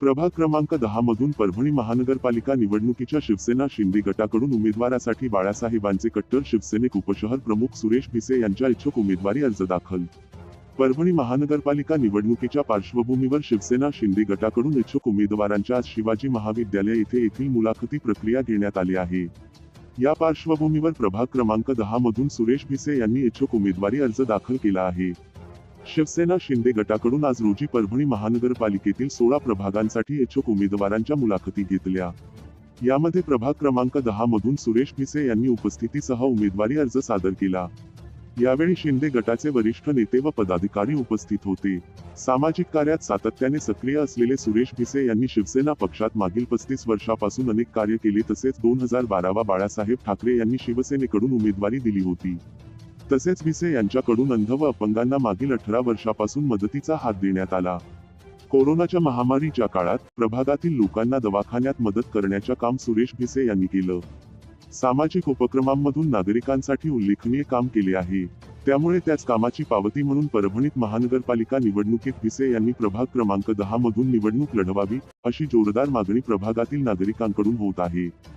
प्रभाग क्रमांक दहा मधून परभणी महानगरपालिका निवडणुकीच्या शिवसेना शिंदे गटाकडून उमेदवारासाठी बाळासाहेबांचे कट्टर शिवसेनेक उपशहर प्रमुख सुरेश भिसे यांच्या इच्छुक उमेदवारी अर्ज दाखल. परभणी महानगरपालिका निवडणुकीच्या पार्श्वभूमीवर शिवसेना शिंदे गटाकडून इच्छुक उमेदवारांच्या आज शिवाजी महाविद्यालय येथे येथील मुलाखती प्रक्रिया घेण्यात आली आहे. या पार्श्वभूमीवर प्रभाग क्रमांक दहा मधून सुरेश भिसे यांनी इच्छुक उमेदवारी अर्ज दाखल केला आहे. शिवसेना शिंदे गटाकडून आज रोजी परभणी महानगरपालिकेतील सोळा प्रभागांसाठी इच्छुक उमेदवारांच्या मुलाखती घेतल्या. यामध्ये प्रभाग क्रमांक दहा मधून सुरेश भिसे यांनी उपस्थितीसह उमेदवारी अर्ज सादर केला. यावेळी शिंदे गटाचे वरिष्ठ नेते व पदाधिकारी उपस्थित होते. सामाजिक कार्यात सातत्याने सक्रिय असलेले सुरेश भिसे यांनी शिवसेना पक्षात मागील पस्तीस वर्षापासून अनेक कार्य केले तसेच दोन हजार बारावा बाळासाहेब ठाकरे यांनी शिवसेनेकडून उमेदवारी दिली होती. तसेच भिसे यांच्याकडून अंध व अपंगांना मागील अठरा वर्षापासून मदतीचा हात देण्यात आला. कोरोनाच्या महामारीच्या काळात प्रभागातील लोकांना दवाखान्यात मदत करण्याच्या काम सुरेश भिसे यांनी केलं. सामाजिक उपक्रमांमधून नागरिकांसाठी उल्लेखनीय काम केले आहे. त्यामुळे त्याच कामाची पावती म्हणून परभणीत महानगरपालिका निवडणुकीत भिसे यांनी प्रभाग क्रमांक दहा मधून निवडणूक लढवावी अशी जोरदार मागणी प्रभागातील नागरिकांकडून होत आहे.